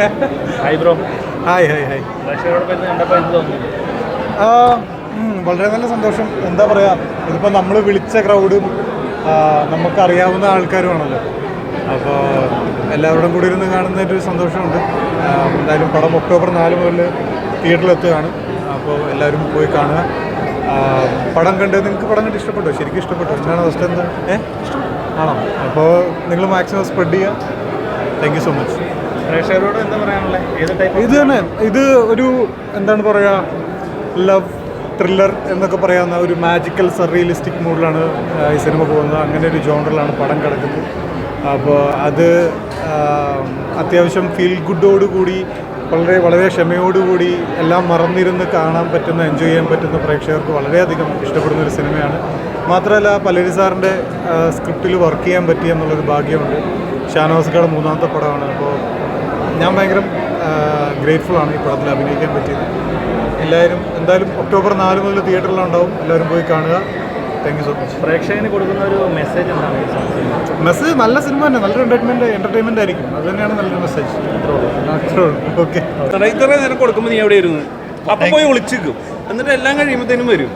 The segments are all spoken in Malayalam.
Hi bro hi hi hi വളരെ നല്ല സന്തോഷം. എന്താ പറയാ ഇതിപ്പോ നമ്മൾ വിളിച്ച ക്രൗഡും നമുക്കറിയാവുന്ന ആൾക്കാരുമാണല്ലോ. അപ്പോൾ എല്ലാവരോടും കൂടി ഇരുന്ന് കാണുന്നതിന്റെ ഒരു സന്തോഷമുണ്ട് എന്തായാലും പടം ഒക്ടോബർ നാല് മുതൽ തിയേറ്ററിലെത്തുകയാണ് അപ്പോൾ എല്ലാവരും പോയി കാണുക. പടം കണ്ട് നിങ്ങൾക്ക് പടം കണ്ട് ഇഷ്ടപ്പെട്ടോ? ശരിക്കും ഇഷ്ടപ്പെട്ടോ. എന്താണ് ഫസ്റ്റ് എന്താ? ഏഹ് ആണോ? അപ്പോൾ നിങ്ങൾ മാക്സിമം സ്പ്രെഡ് ചെയ്യുക. താങ്ക് യു സോ മച്ച് പ്രേക്ഷകരോട് എന്താ ഏത് ടൈപ്പ് ഇത് തന്നെ. ഇത് ഒരു എന്താണ് പറയുക ലവ് ത്രില്ലർ എന്നൊക്കെ പറയാവുന്ന ഒരു മാജിക്കൽ സർറിയലിസ്റ്റിക് മൂഡിലാണ് ഈ സിനിമ പോകുന്നത്. അങ്ങനെ ഒരു ജോണറിലാണ് പടം കിടക്കുന്നത്. അപ്പോൾ അത് അത്യാവശ്യം ഫീൽ ഗുഡോടുകൂടി വളരെ വളരെ ക്ഷമയോടുകൂടി എല്ലാം മറന്നിരുന്ന് കാണാൻ പറ്റുന്ന എൻജോയ് ചെയ്യാൻ പറ്റുന്ന പ്രേക്ഷകർക്ക് വളരെയധികം ഇഷ്ടപ്പെടുന്ന ഒരു സിനിമയാണ് മാത്രമല്ല പലരി സാറിന്റെ സ്ക്രിപ്റ്റിൽ വർക്ക് ചെയ്യാൻ പറ്റിയ എന്നുള്ളൊരു ഭാഗ്യമുണ്ട്. ഷാനോസ്കയുടെ മൂന്നാമത്തെ പടമാണ്. അപ്പോൾ ഞാൻ ഭയങ്കര ഗ്രേറ്റ്ഫുൾ ആണ് ഈ പടത്തിൽ അഭിനയിക്കാൻ പറ്റിയത്. എല്ലാവരും എന്തായാലും ഒക്ടോബർ നാല് മുതൽ തിയേറ്ററിലുണ്ടാവും എല്ലാവരും പോയി കാണുക. താങ്ക് യു സോ മച്ച് പ്രേക്ഷകന് കൊടുക്കുന്ന ഒരു മെസ്സേജ് എന്താണ് മെസ്സേജ് നല്ല സിനിമ തന്നെ. നല്ലൊരു എന്റർടൈൻമെന്റ് എന്റർടൈൻമെന്റ് ആയിരിക്കും. അത് തന്നെയാണ് നല്ലൊരു മെസ്സേജ് അത്രേ ഉള്ളൂ. ഓക്കെ ഇത്ര നേരം കൊടുക്കുമ്പോൾ നീ എവിടെ ഇരുന്ന്? അപ്പൊ പോയി വിളിച്ചിരിക്കും. എന്നിട്ട് എല്ലാം കഴിയുമ്പോഴത്തേനും വരും.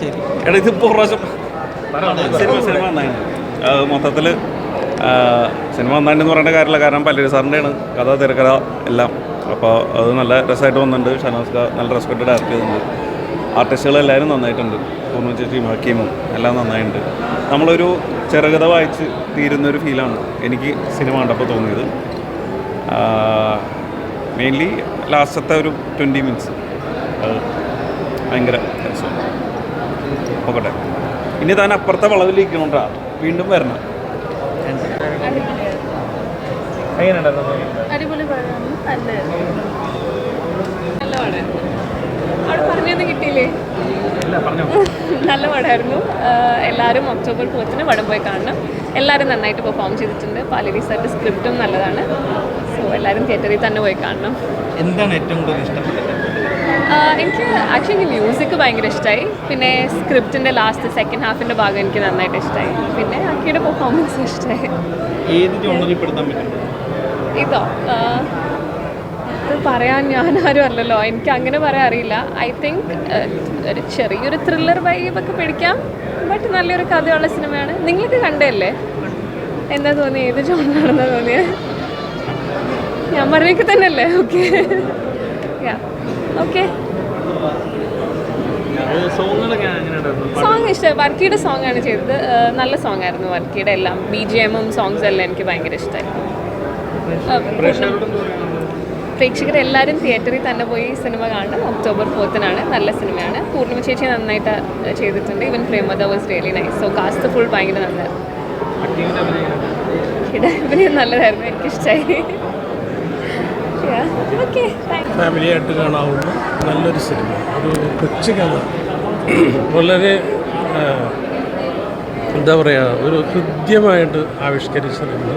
ശരി. എടാ ഇത് പ്രാവശ്യം സിനിമ മൊത്തത്തിൽ സിനിമ നന്നായിട്ടെന്ന് പറയേണ്ട കാര്യമില്ല. കാരണം പല്ലരി സാറിന്റെയാണ് കഥ തിരക്കഥ എല്ലാം. അപ്പോൾ അത് നല്ല രസമായിട്ട് വന്നിട്ടുണ്ട്. ഷനോസ്ക നല്ല റെസ്പെക്റ്റ് ഡയറക്റ്റ് ചെയ്തിട്ടുണ്ട്. ആർട്ടിസ്റ്റുകൾ എല്ലാവരും നന്നായിട്ടുണ്ട്. പൂർണ ചേച്ചിയും ഹക്കീമും എല്ലാം നന്നായിട്ടുണ്ട്. നമ്മളൊരു ചെറുകഥ വായിച്ച് തീരുന്ന ഒരു ഫീലാണ് എനിക്ക് സിനിമ കണ്ടപ്പോൾ തോന്നിയത്. മെയിൻലി ലാസ്റ്റത്തെ ഒരു ട്വന്റി മിനിറ്റ്സ് ഭയങ്കര രസമാണ്. നോക്കട്ടെ ഇനി താൻ അപ്പുറത്തെ വളവിലിരിക്കണോണ്ടാ വീണ്ടും വരണം. എങ്ങനെയുണ്ടായിരുന്നു? അടിപൊളി പടമാണ് നല്ലതായിരുന്നു നല്ല പടമായിരുന്നു അവിടെ പറഞ്ഞൊന്നും കിട്ടിയില്ലേ? നല്ല പടമായിരുന്നു. എല്ലാവരും ഒക്ടോബർ ഫോർത്തിന് പടം പോയി കാണണം. എല്ലാവരും നന്നായിട്ട് പെർഫോം ചെയ്തിട്ടുണ്ട്. പാലരി സാറിന്റെ സ്ക്രിപ്റ്റും നല്ലതാണ്. സോ എല്ലാവരും തിയേറ്ററിൽ തന്നെ പോയി കാണണം. എന്താണ് ഏറ്റവും കൂടുതൽ ഇഷ്ടപ്പെട്ടത്? എനിക്ക് ആക്ച്വലി മ്യൂസിക് ഭയങ്കര ഇഷ്ടമായി പിന്നെ സ്ക്രിപ്റ്റിന്റെ ലാസ്റ്റ് സെക്കൻഡ് ഹാഫിന്റെ ഭാഗം എനിക്ക് നന്നായിട്ട് ഇഷ്ടമായി പിന്നെ അക്കിയുടെ പെർഫോമൻസ് ഇഷ്ടമായി ഇതോ ഇത് പറയാൻ ഞാനാരും അല്ലല്ലോ. എനിക്ക് അങ്ങനെ പറയാൻ അറിയില്ല. ഐ തിങ്ക് ഒരു ചെറിയൊരു ത്രില്ലർ ഒക്കെ പിടിക്കാം. ബട്ട് നല്ലൊരു കഥയുള്ള സിനിമയാണ്. നിങ്ങൾക്ക് കണ്ടല്ലേ എന്താ തോന്നി ഏത് ജോണാണെന്നാ തോന്നിയത് ഞാൻ പറഞ്ഞേക്ക് തന്നെയല്ലേ? ഓക്കെ യാ ഓക്കെ സോങ് ഇഷ്ടം വർക്കിയുടെ സോങ് ആണ് ചെയ്തത്. നല്ല സോങ് ആയിരുന്നു വർക്കിയുടെ എല്ലാം. ബി ജി എമ്മും സോങ്സ് എല്ലാം എനിക്ക് ഭയങ്കര ഇഷ്ടമായിരുന്നു എല്ലാവരും തിയേറ്ററിൽ തന്നെ പോയി സിനിമ കാണണം. ഒക്ടോബർ ഫോർത്തിനാണ് നല്ല സിനിമയാണ് പൂർണിമ ചേച്ചി നന്നായിട്ട് ചെയ്തിട്ടുണ്ട്. ഇവൻ പ്രേമദ was really nice so cast full ഭയങ്കര നല്ലതായിരുന്നു അഭിനയം നല്ലതായിരുന്നു. എനിക്കിഷ്ടമായി ഫാമിലിയായിട്ട് കാണാവുന്ന നല്ലൊരു സിനിമ ഒരു കൊച്ചു കഥ. വളരെ എന്താ പറയുക ഒരു ഹൃദ്യമായിട്ട് ആവിഷ്കരിച്ചിട്ടുണ്ട്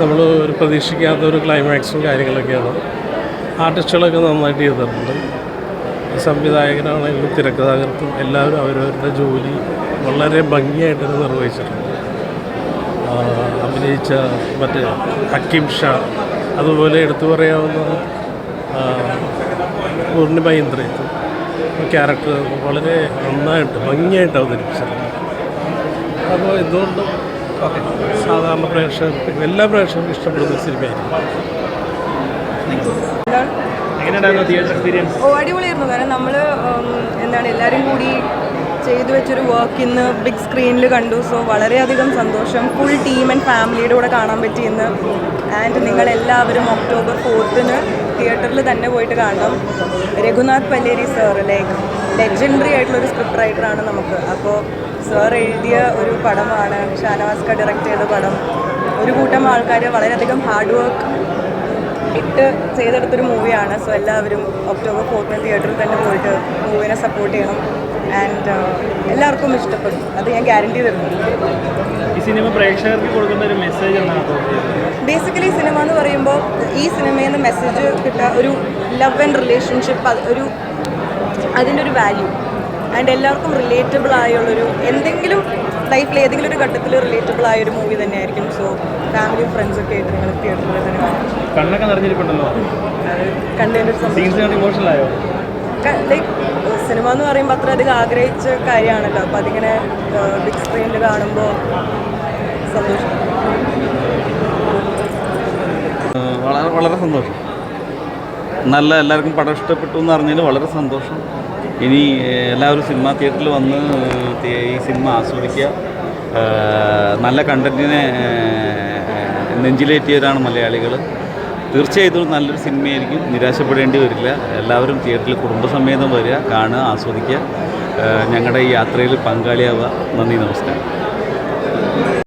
നമ്മൾ ഒരു പ്രതീക്ഷിക്കാത്ത ഒരു ക്ലൈമാക്സും കാര്യങ്ങളൊക്കെയാണ്. ആർട്ടിസ്റ്റുകളൊക്കെ നന്നായിട്ട് ചെയ്തിട്ടുണ്ട്. സംവിധായകനാണെങ്കിലും തിരക്കഥാകൃത്തും എല്ലാവരും അവരവരുടെ ജോലി വളരെ ഭംഗിയായിട്ട് നിർവഹിച്ചിട്ടുണ്ട്. അഭിനയിച്ച മറ്റേ ഹക്കിം ഷാ അതുപോലെ എടുത്തു പറയാവുന്ന പൂർണിമ ഇന്ദ്രിയത്ത് ക്യാരക്ടർ വളരെ നന്നായിട്ട് ഭംഗിയായിട്ട് അവതരിപ്പിച്ചിട്ടുണ്ട് അപ്പോൾ എന്തുകൊണ്ടും സാധാരണ പ്രേക്ഷകർക്ക് എല്ലാ പ്രേക്ഷകർക്കും ഇഷ്ടപ്പെടുന്ന സിനിമയായിരുന്നു. സിനിമയായിരിക്കും എങ്ങനെയുണ്ടായിരുന്നു തിയേറ്റർ എക്സ്പീരിയൻസ് ഓ അടിപൊളിയായിരുന്നു. കാരണം നമ്മൾ എന്താണ് എല്ലാവരും കൂടി ചെയ്തു വെച്ചൊരു വർക്ക് ഇന്ന് ബിഗ് സ്ക്രീനിൽ കണ്ടു. സോ വളരെയധികം സന്തോഷം. ഫുൾ ടീം ആൻഡ് ഫാമിലിയുടെ കൂടെ കാണാൻ പറ്റി ഇന്ന്. ആൻഡ് നിങ്ങളെല്ലാവരും ഒക്ടോബർ ഫോർത്തിന് തിയേറ്ററിൽ തന്നെ പോയിട്ട് കാണണം. Raghunath Paleri sir like legendary ആയിട്ടുള്ളൊരു സ്ക്രിപ്റ്റ് റൈറ്ററാണ് നമുക്ക്. അപ്പോൾ സാർ എഴുതിയ ഒരു പടമാണ് ഷാനവാസ്ക ഡയറക്റ്റ് ചെയ്ത പടം. ഒരു കൂട്ടം ആൾക്കാർ വളരെയധികം ഹാർഡ് വർക്ക് ഇട്ട് ചെയ്തെടുത്തൊരു മൂവിയാണ് സോ എല്ലാവരും ഒക്ടോബർ ഫോർത്തിന് തിയേറ്ററിൽ തന്നെ പോയിട്ട് മൂവിനെ സപ്പോർട്ട് ചെയ്യണം. ആൻഡ് എല്ലാവർക്കും ഇഷ്ടപ്പെടും അത് ഞാൻ ഗ്യാരണ്ടി തരുന്നു. ഈ സിനിമ പ്രേക്ഷകർക്ക് കൊടുക്കുന്ന ഒരു മെസ്സേജ് ബേസിക്കലി സിനിമ എന്ന് പറയുമ്പോൾ ഈ സിനിമയിൽ നിന്ന് മെസ്സേജ് കിട്ടുക ഒരു ലവ് ആൻഡ് റിലേഷൻഷിപ്പ് ഒരു അതിന്റെ ഒരു വാല്യൂ ആൻഡ് എല്ലാവർക്കും റിലേറ്റബിൾ ആയുള്ളൊരു എന്തെങ്കിലും ലൈഫിൽ ഏതെങ്കിലും ഒരു ഘട്ടത്തിൽ റിലേറ്റബിൾ ആയൊരു മൂവി തന്നെയായിരിക്കും. സോ ഫാമിലിയും ഫ്രണ്ട്സൊക്കെ ആയിട്ട് നിങ്ങൾ തിയേറ്ററിൽ തന്നെ കാണാം. കണ്ണൊക്കെ നിറഞ്ഞിരിപ്പുണ്ടല്ലോ. അത് കണ്ടതിന്റെ ഒരു ഇമോഷണൽ ആയോ? ലൈക്ക് സിനിമ എന്ന് പറയുമ്പോൾ അത്രയധികം ആഗ്രഹിച്ച കാര്യമാണല്ലോ. അപ്പോൾ അതിങ്ങനെ ബിഗ് സ്ക്രീനിൽ കാണുമ്പോൾ സന്തോഷം. വളരെ വളരെ സന്തോഷം. നല്ല എല്ലാവർക്കും പടം ഇഷ്ടപ്പെട്ടു എന്ന് അറിഞ്ഞതിൽ വളരെ സന്തോഷം. ഇനി എല്ലാവരും സിനിമ തിയേറ്ററിൽ വന്ന് ഈ സിനിമ ആസ്വദിക്കുക. നല്ല കണ്ടന്റിനെ നെഞ്ചിലേറ്റിയവരാണ് മലയാളികൾ തീർച്ചയായിട്ടും നല്ലൊരു സിനിമയായിരിക്കും. നിരാശപ്പെടേണ്ടി വരില്ല. എല്ലാവരും തിയേറ്ററിൽ കുടുംബസമേതം വരിക കാണുക ആസ്വദിക്കുക. ഞങ്ങളുടെ ഈ യാത്രയിൽ പങ്കാളിയാവുക. നന്ദി നമസ്കാരം.